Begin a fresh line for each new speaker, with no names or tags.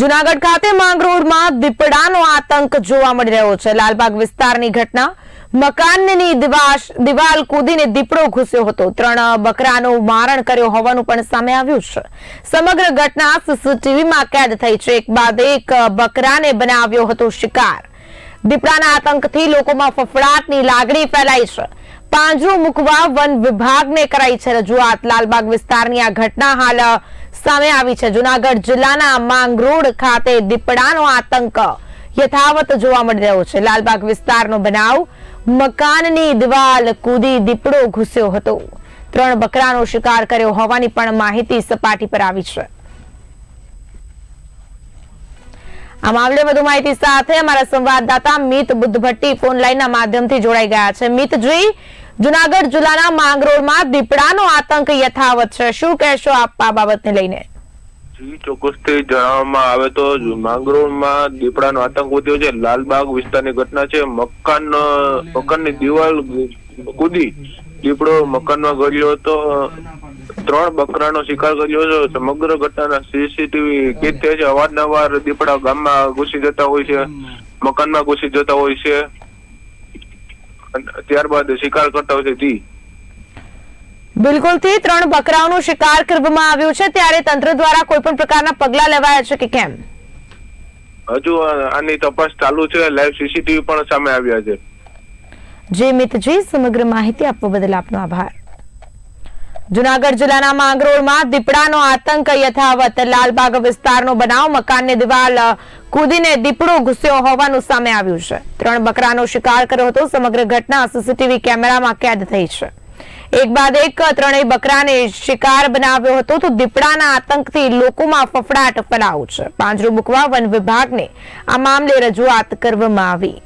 જુનાગઢ ખાતે માંગરોળમાં દીપડાનો આતંક જોવા મળી રહ્યો છે. લાલબાગ વિસ્તારની ઘટના. મકાનની દિવાલ કૂદીને દીપડો ઘૂસ્યો હતો. ત્રણ બકરાનું મારણ કર્યો હોવાનું પણ સામે આવ્યું છે. સમગ્ર ઘટના સીસીટીવીમાં કેદ થઈ છે. એક બાદ એક બકરાને બનાવ્યો હતો શિકાર. દીપડાના આતંકથી લોકોમાં ફફડાટની લાગણી ફેલાઈ છે. પાંજરું મૂકવા વન વિભાગને કરાઈ છે રજૂઆત. લાલબાગ વિસ્તારની આ ઘટના હાલ સામે આવી છે. જુનાગઢ જિલ્લાના માંગરોળ ખાતે દીપડાનો આતંક યથાવત જોવા મળી રહ્યો છે. લાલબાગ વિસ્તારનો બનાવ. મકાનની દિવાલ કૂદી દીપડો ઘૂસ્યો હતો. ત્રણ બકરાનો શિકાર કર્યો હોવાની પણ માહિતી સપાટી પર આવી છે. આ મામલે વધુ માહિતી સાથે અમારા સંવાદદાતા મિત બુદ્ધભટ્ટી ફોન લાઈનના માધ્યમથી જોડાઈ ગયા છે. મિતજી જુનાગઢ જિલ્લાના માંગરોળમાં દીપડાનો આતંક યથાવત છે. શું કહેશો આપ આ બાબતને લઈને?
જી, ચોક્કસથી જણાવવામાં આવે તો માંગરોળમાં દીપડાનો આતંક વધ્યો છે. લાલબાગ વિસ્તારની ઘટના છે. મકાન, મકાનની દિવાલ કૂદી દીપડો મકાનમાં ગળ્યો હતો. ત્રણ બકરાનો શિકાર કર્યો હતો સમગ્ર ઘટનાના સીસીટીવી કેદ થયા છે. અવારનવાર દીપડા ગામમાં ઘૂસી જતા હોય છે. મકાનમાં ઘૂસી જતા હોય છે. ત્યારબાદ શિકાર કરતા હોય છે તી
બિલકુલથી ત્રણ બકરાઓનો શિકાર કરવામાં આવ્યો છે ત્યારે તંત્ર દ્વારા કોઈ પણ પ્રકારના પગલા લેવાયા છે કે કેમ?
હજુ આની તપાસ ચાલુ છે લાઈવ સીસીટીવી પણ સામે આવ્યા છે.
જી મિતજી સમગ્ર માહિતી આપવા બદલ આપનો આભાર. જુનાગઢ જિલ્લાના માંગરોળમાં દીપડાનો આતંક યથાવત લાલબાગ વિસ્તારનો બનાવ મકાનની દિવાલ કૂદીને દીપડો ઘૂસ્યો હોવાનું સામે આવ્યું છે. ત્રણ બકરાનો શિકાર કર્યો હતો. સમગ્ર ઘટના સીસીટીવી કેમેરામાં કેદ થઈ છે. એક બાદ એક ત્રણેય બકરાને શિકાર બનાવ્યો હતો તો દીપડાના આતંકથી લોકોમાં ફફડાટ ફેલાવ છે. પાંજરું મૂકવા વન વિભાગને આ મામલે રજૂઆત કરવામાં આવી.